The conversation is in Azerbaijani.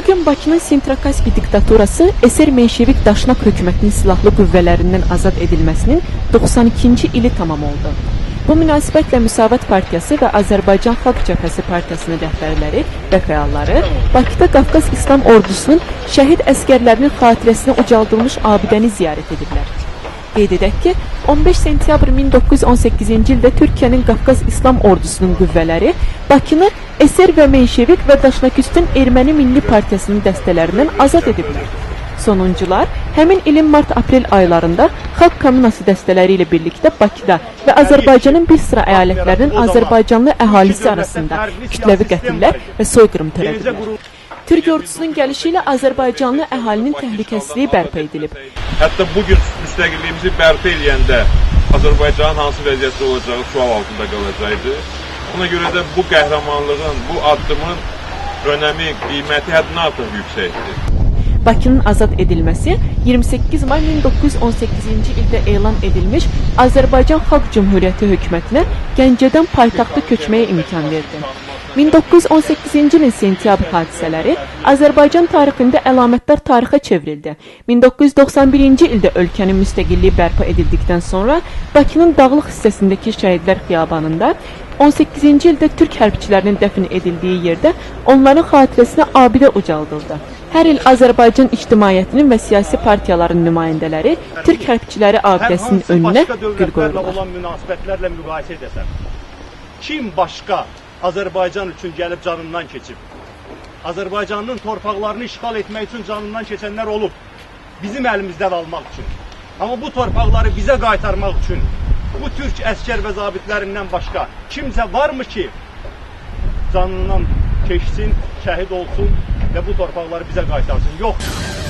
gün Bakının Sentrakaspi diktaturası SR Menşevik Daşnak hökumətinin silahlı qüvvələrindən azad edilməsinin 92-ci ili tamam oldu. Bu münasibətlə Müsavat Partiyası və Azərbaycan Xalq Cəbhəsi Partiyasının rəhbərləri və fəalları Bakıda Qafqaz İslam Ordusunun şəhid əskərlərinin xatirəsinə ucaldılmış abidəni ziyarət ediblər. Qeyd edək ki, 15 sentyabr 1918-ci ildə Türkiyənin Qafqaz İslam Ordusunun qüvvələri Bakını SR və Menşevik və Daşnaküstün Erməni Milli Partiyasının dəstələrindən azad ediblər. Sonuncular həmin ilin mart-aprel aylarında Xalq Kommunası dəstələri ilə birlikdə Bakıda və Azərbaycanın bir sıra əyalətlərinin Azərbaycanlı əhalisi arasında kütləvi qətillər və soyqırım törədiblər. Türk ordusunun gəlişi ilə Azərbaycanlı əhalinin təhlükəsizliyi bərpa edilib. Hətta bugün müstəqilliyimizi bərpa eləyəndə Azərbaycanın hansı vəziyyətdə olacağı sual altında qalacaqdı. Ona görə də bu qəhrəmanlığın, bu addımın önəmi, qiyməti həddindən artıq yüksəkdir. Bakının azad edilməsi 28 may 1918-ci ildə elan edilmiş Azərbaycan Xalq Cümhuriyyəti hökumətinə Gəncədən paytaxta köçməyə imkan verdi. 1918-ci ilin sentyabr hadisələri Azərbaycan tarixində əlamətdar tarixə çevrildi. 1991-ci ildə ölkənin müstəqilliyi bərpa edildikdən sonra Bakının dağlıq hissəsindəki şəhidlər xiyabanında 18-ci ildə türk hərbçilərinin dəfn edildiyi yerdə onların xatirəsinə abidə ucaldıldı. Hər il Azərbaycan ictimaiyyətinin və siyasi partiyaların nümayəndələri türk hərbçiləri abidəsinin önünə gül qoyurlar. olan münasibətlərlə müqayisə edəsən, kim başqa Azərbaycan üçün gəlib canından keçib? Azərbaycanın torpaqlarını işğal etmək üçün canından keçənlər olub. Bizim əlimizdən almaq üçün. Amma bu torpaqları bizə qaytarmaq üçün bu türk əskər və zabitlərindən başqa kimsə varmı ki, canından keçsin, şəhid olsun bu torpaqları bizə qaytarsın? Yoxdur.